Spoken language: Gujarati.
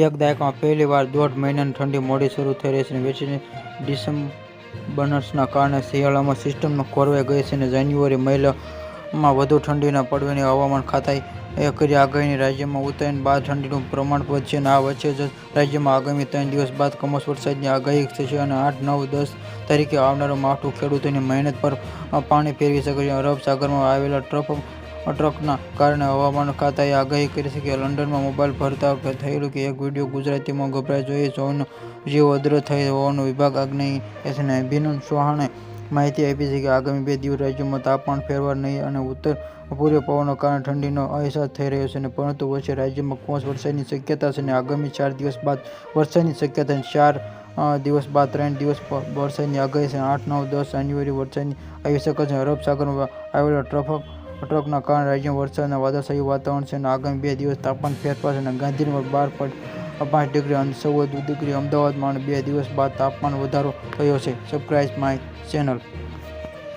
એક દાયકામાં પહેલીવાર દોઢ મહિનાની ઠંડી મોડી શરૂ થઈ રહી છે અને વેસ્ટર્ન ડિસ્ટર્બન્સના કારણે શિયાળામાં સિસ્ટમમાં ખોરવાઈ ગઈ છે અને જાન્યુઆરી મહિનામાં વધુ ઠંડીના પડવાની હવામાન ખાતાએ કરી આગાહીની રાજ્યમાં ઉત્તરાયણ બાદ ઠંડીનું પ્રમાણ વધશે અને આ વચ્ચે જ રાજ્યમાં આગામી ત્રણ દિવસ બાદ કમોસ વરસાદની આગાહી થશે અને આઠ, નવ, દસ તારીખે આવનારું માવઠું ખેડૂતોની મહેનત પર પાણી ફેરવી શકે છે. અરબ સાગરમાં આવેલા ટ્રફ ટ્રકના કારણે હવામાન ખાતાએ આગાહી કરી છે કે લંડનમાં મોબાઈલ ભરતા થયેલું કે એક વીડિયો ગુજરાતીમાં ગભરાઈ જોઈએ, સૌનો જીવ અદ્ર થઈ હોવાનું વિભાગ આગ્નેય એસને અભિનંદન ચૌહાણે માહિતી આપી છે કે આગામી બે દિવસ રાજ્યમાં તાપમાન ફેરવાર નહીં અને ઉત્તર પૂર્વ પવનોના કારણે ઠંડીનો અહેસાસ થઈ રહ્યો છે પરંતુ વચ્ચે રાજ્યમાં કોસ વરસાદની શક્યતા છે અને આગામી ચાર દિવસ બાદ વરસાદની શક્યતા ચાર દિવસ બાદ ત્રણ દિવસ વરસાદની આગાહી છે. આઠ, નવ, દસ જાન્યુઆરી વરસાદની આવી શકે છે. અરબ સાગરમાં આવેલા ટ્રફ ટ્રકના કારણે રાજ્યમાં વરસાદના વાદળછાયું વાતાવરણ છે અને આગામી બે દિવસ તાપમાન ફેરફાર છે અને ગાંધીનગર બાર પોઈન્ટ પાંચ ડિગ્રી અને ચૌદ ડિગ્રી અમદાવાદમાં અને બે દિવસ બાદ તાપમાન વધારો થયો છે. Subscribe my channel